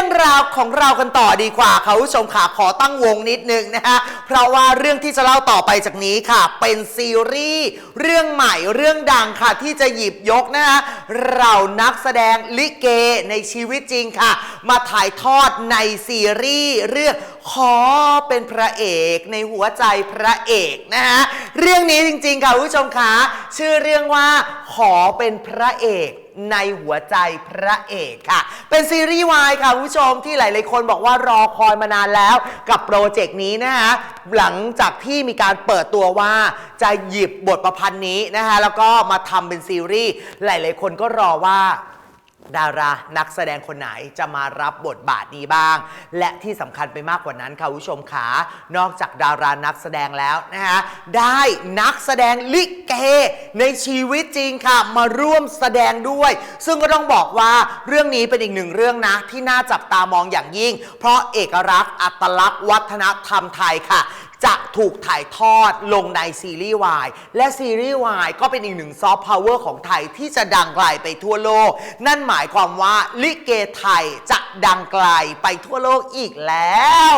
รื่องราวของเรากันต่อดีกว่าค่ะผู้ชมค่ะขอตั้งวงนิดนึงนะฮะเพราะว่าเรื่องที่จะเล่าต่อไปจากนี้ค่ะ เป็นซีรีส์เรื่องใหม่เรื่องดังค่ะ ที่จะหยิบยกนะฮะเรานักแสดงลิเกในชีวิตจริงค่ะ มาถ่ายทอดในซีรีส์เรื่องขอเป็นพระเอกในหัวใจพระเอกนะฮะเรื่องนี้จริงๆค่ะผู้ชมค่ะชื่อเรื่องว่าขอเป็นพระเอก ในหัวใจพระเอกค่ะ เป็นซีรีส์วายค่ะคุณผู้ชมที่หลาย ๆ คนบอกว่ารอคอยมานานแล้วกับโปรเจกต์นี้นะคะหลังจากที่มีการเปิดตัวว่าจะหยิบบทประพันธ์นี้นะคะแล้วก็มาทำเป็นซีรีส์หลาย ๆ คนก็รอว่า ดารานักแสดงคนไหนจะมารับบทบาทนี้บ้าง และที่สำคัญไปมากกว่านั้นค่ะผู้ชมขานอกจากดารานักแสดงแล้วนะคะได้นักแสดงลิเกในชีวิตจริงค่ะ มาร่วมแสดงด้วย ซึ่งก็ต้องบอกว่าเรื่องนี้เป็นอีกหนึ่งเรื่องนะ ที่น่าจับตามองอย่างยิ่ง เพราะเอกลักษณ์อัตลักษณ์วัฒนธรรมไทยค่ะจะถูกถ่ายทอดลงในซีรีส์วายและซีรีส์วายก็เป็นอีกหนึ่งซอฟต์พาวเวอร์ของไทยที่จะดังไกลไปทั่วโลก นั่นหมายความว่าลิเกไทยจะดังไกลไปทั่วโลกอีกแล้ว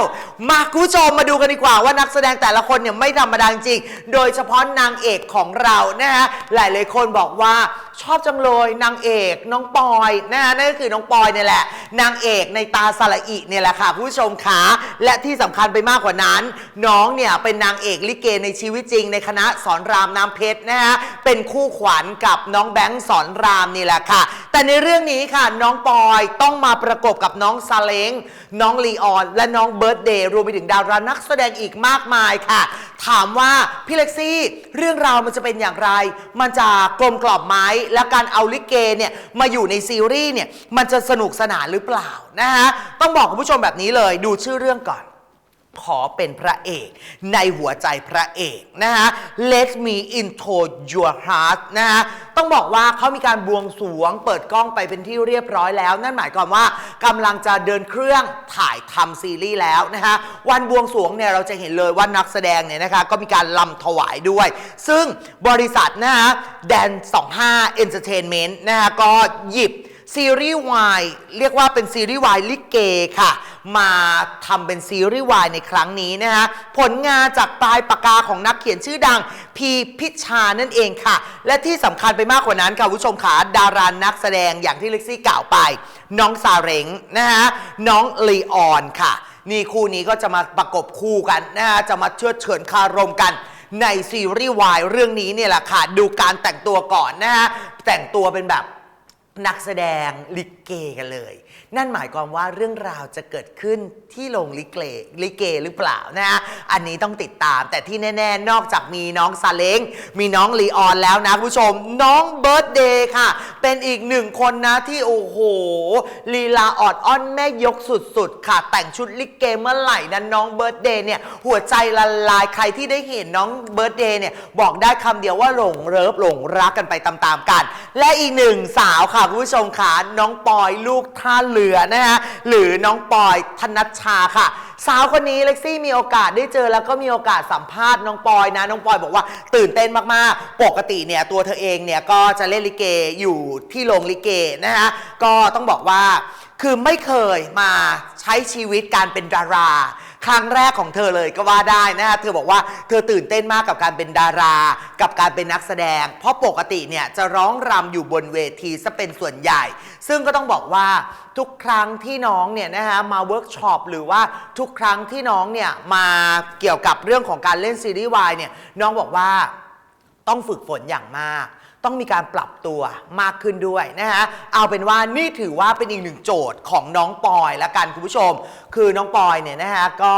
มาคุณผู้ชมมาดูกันดีกว่าว่านักแสดงแต่ละคนเนี่ยไม่ธรรมดาจริง โดยเฉพาะนางเอกของเรานะฮะหลายๆคนบอกว่า ชอบจังเลยนางเอกน้องปอยนะฮะนั่นก็คือน้องปอยเนี่ยแหละ นางเอกในตาสละอิเนี่ยแหละค่ะคุณผู้ชมขาและที่สำคัญไปมากกว่านั้น น้องเนี่ยเป็นนางเอกลิเกในชีวิตจริง ในคณะสอนรามน้ำเพชรนะฮะเป็นคู่ขวัญกับน้องแบงค์สอนรามนี่แหละค่ะแต่ในเรื่องนี้ค่ะน้องปอยต้องมาประกบกับน้องซาเล้งน้องลีออน และน้องเบิร์ดเดย์รวมไปถึงดารานักแสดงอีกมากมายค่ะ ถามว่าพี่เล็กซี่เรื่องราวมันจะเป็นอย่างไร มันจะกลมกล่อมไหมและการเอาลิเกเนี่ยมาอยู่ในซีรีส์เนี่ยมันจะสนุกสนานหรือเปล่านะฮะต้องบอกคุณผู้ชมแบบนี้เลยดูชื่อเรื่องก่อน ขอเป็นพระเอกในหัวใจพระเอกนะฮะ Let me into your heart นะฮะ ต้องบอกว่าเขามีการบวงสรวง เปิดกล้องไปเป็นที่เรียบร้อยแล้ว นั่นหมายความว่ากำลังจะเดินเครื่องถ่ายทำซีรีส์แล้วนะฮะ วันบวงสรวงเนี่ยเราจะเห็นเลยว่านักแสดงเนี่ยนะคะ ก็มีการลำถวายด้วย ซึ่งบริษัทนะฮะแดน 25 Entertainment นะฮะ ก็หยิบ ซีรีส์วายเรียกว่าเป็นซีรีส์วายลิเกค่ะ มาทำเป็นซีรีส์วายในครั้งนี้นะฮะผลงานจากปลายปากกาของนักเขียนชื่อดัง พีพิชานั่นเองค่ะ และที่สำคัญไปมากกว่านั้นค่ะผู้ชมขาดารานักแสดงอย่างที่เล็กซี่กล่าวไป น้องซาเร็งนะฮะน้องลีออนค่ะ นี่คู่นี้ก็จะมาประกบคู่กันนะฮะจะมาเชือดเฉือนคารมกันในซีรีส์วายเรื่องนี้เนี่ยแหละค่ะ ดูการแต่งตัวก่อนนะฮะ แต่งตัวเป็นแบบ นักแสดงลิ เกกันเลย นั่นหมายความว่าเรื่องราวจะเกิดขึ้นที่โรงลิเกลิเกหรือเปล่านะฮะอันนี้ต้องติดตามแต่ที่แน่ๆ นอกจากมีน้องซาเล้งมีน้องลีออนแล้วนะคุณผู้ชม น้องเบิร์ดเดย์ค่ะ เป็นอีกหนึ่งคนนะที่โอ้โหลีลาออดอ้อนแม่ยกสุดๆ ค่ะ แต่งชุดลิเกเมื่อไหร่นั้นน้องเบิร์ดเดย์เนี่ยหัวใจละลายใครที่ได้เห็นน้องเบิร์ดเดย์เนี่ยบอกได้คำเดียวว่าหลงเริฟหลงรักกันไปตามๆกัน และอีกหนึ่งสาวค่ะคุณผู้ชมค่ะน้องปออยลูกท่าเรือนะฮะหรือน้องปอยธนัชชาค่ะ สาวคนนี้เล็กซี่มีโอกาสได้เจอแล้วก็มีโอกาสสัมภาษณ์น้องปอยนะน้องปอยบอกว่าตื่นเต้นมากๆ ปกติเนี่ยตัวเธอเองเนี่ยก็จะเล่นลิเกอยู่ที่โรงลิเกนะฮะก็ต้องบอกว่าคือไม่เคยมาใช้ชีวิตการเป็นดารา ครั้งแรกของเธอเลยก็ว่าได้นะฮะเธอบอกว่าเธอตื่นเต้นมากกับการเป็นดารา กับการเป็นนักแสดง เพราะปกติเนี่ยจะร้องรำอยู่บนเวทีซะเป็นส่วนใหญ่ ซึ่งก็ต้องบอกว่าทุกครั้งที่น้องเนี่ยนะฮะมาเวิร์กช็อปหรือว่าทุกครั้งที่น้องเนี่ยมาเกี่ยวกับเรื่องของการเล่นซีรีส์วายเนี่ยน้องบอกว่าต้องฝึกฝนอย่างมาก ต้องมีการปรับตัวมากขึ้นด้วยนะฮะเอาเป็นว่านี่ถือว่าเป็นอีกหนึ่งโจทย์ของน้องปอยละกันคุณผู้ชม คือน้องปอยเนี่ยนะฮะก็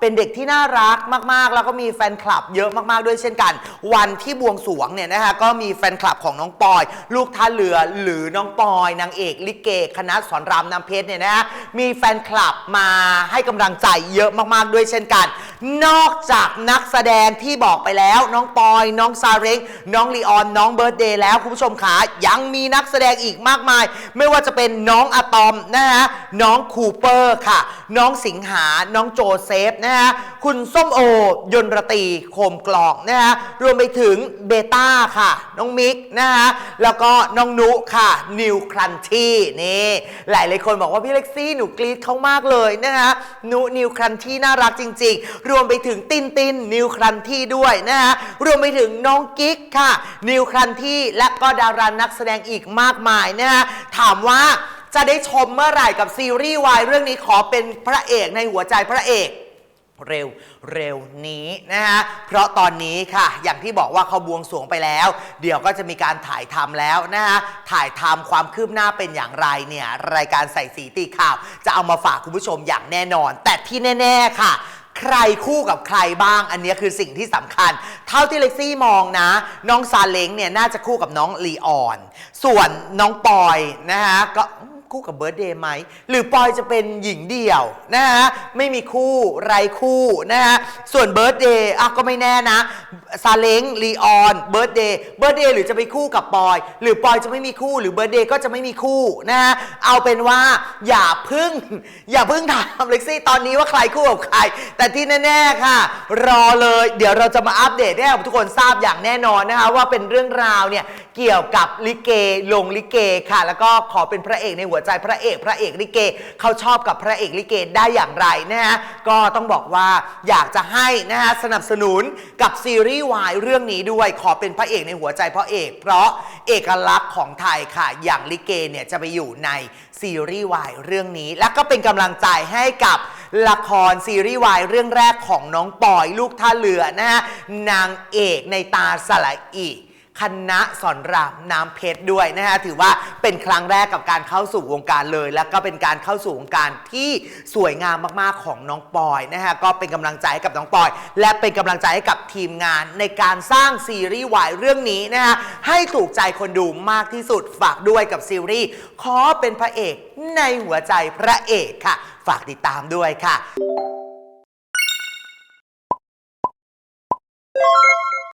เป็นเด็กที่น่ารักมากๆ แล้วก็มีแฟนคลับเยอะมากๆด้วยเช่นกัน วันที่บวงสรวงเนี่ยนะฮะก็มีแฟนคลับของน้องปอย ลูกท่าเรือหรือน้องปอยนางเอกลิเก คณะสอนรามน้ำเพชรเนี่ยนะฮะมีแฟนคลับมาให้กำลังใจเยอะมากๆด้วยเช่นกัน นอกจากนักแสดงที่บอกไปแล้ว น้องปอย น้องซาเร็งน้องลีออนน้องเบิร์ดเดย์แล้วคุณผู้ชมขายังมีนักแสดงอีกมากมาย ไม่ว่าจะเป็นน้องอะตอมนะฮะน้องคูเปอร์ค่ะ น้องสิงหา น้องโจเซฟนะฮะคุณส้มโอ ยนรตีโคมกลองนะฮะรวมไปถึงเบต้าค่ะ น้องมิกนะฮะแล้วก็น้องนุค่ะนิวครันที่นี่หลายหลายคนบอกว่าพี่เล็กซี่หนูกรี๊ดเขามากเลยนะฮะนุนิวครันที่น่ารักจริง ๆ รวมไปถึงตินตินนิวครันที่ด้วยนะฮะรวมไปถึงน้องกิ๊กค่ะ นิวครันที่และก็ดารานักแสดงอีกมากมายนะฮะถามว่าจะได้ชมเมื่อไหร่กับซีรีส์วายเรื่องนี้ขอเป็นพระเอกในหัวใจพระเอก เร็วเร็วนี้นะฮะ เพราะตอนนี้ค่ะ อย่างที่บอกว่าเขาบวงสรวงไปแล้ว เดี๋ยวก็จะมีการถ่ายทำแล้วนะฮะ ถ่ายทำความคืบหน้าเป็นอย่างไรเนี่ย รายการใส่สีตีข่าว จะเอามาฝากคุณผู้ชมอย่างแน่นอน แต่ที่แน่ ๆ ค่ะ ใครคู่กับใครบ้าง อันนี้คือสิ่งที่สำคัญ เท่าที่เล็กซี่มองนะ น้องซาเล้งเนี่ยน่าจะคู่กับน้องลีออน ส่วนน้องปอยนะฮะก็ คู่กับเบิร์ดเดย์ไหม หรือปอยจะเป็นหญิงเดี่ยวนะฮะ ไม่มีคู่ไรคู่นะฮะ ส่วนเบิร์ดเดย์อะก็ไม่แน่นะซาเล้งลีออนเบิร์ดเดย์เบิร์ดเดย์หรือจะไปคู่กับปอย หรือปอยจะไม่มีคู่หรือเบิร์ดเดย์ก็จะไม่มีคู่นะฮะ เอาเป็นว่าอย่าพึ่ง อย่าพึ่งถามเล็กซี่ตอนนี้ว่าใครคู่กับใคร แต่ที่แน่ๆค่ะ รอเลย เดี๋ยวเราจะมาอัปเดตให้ทุกคนทราบอย่างแน่นอนนะคะว่าเป็นเรื่องราวเนี่ยเกี่ยวกับลิเกลงลิเกค่ะ แล้วก็ขอเป็นพระเอกในหัวใจพระเอก พระเอกลิเกเขาชอบกับพระเอกลิเกได้อย่างไรนะฮะก็ต้องบอกว่าอยากจะให้นะฮะสนับสนุนกับซีรีส์วายเรื่องนี้ด้วยขอเป็นพระเอกในหัวใจพระเอก เพราะเอกลักษณ์ของไทยค่ะ อย่างลิเกเนี่ยจะไปอยู่ในซีรีส์วายเรื่องนี้ แล้วก็เป็นกำลังใจให้กับละครซีรีส์วายเรื่องแรกของน้องปอยลูกท่าเรือนะฮะนางเอกในตาสละอี คณะสอนรามน้ำเพชรด้วยนะฮะถือว่าเป็นครั้งแรกกับการเข้าสู่วงการเลย แล้วก็เป็นการเข้าสู่วงการที่สวยงามมากๆของน้องปอยนะฮะก็เป็นกำลังใจให้กับน้องปอย และเป็นกำลังใจให้กับทีมงานในการสร้างซีรีส์วายเรื่องนี้นะฮะให้ถูกใจคนดูมากที่สุดฝากด้วยกับซีรีส์ขอเป็นพระเอกในหัวใจพระเอกค่ะ ฝากติดตามด้วยค่ะ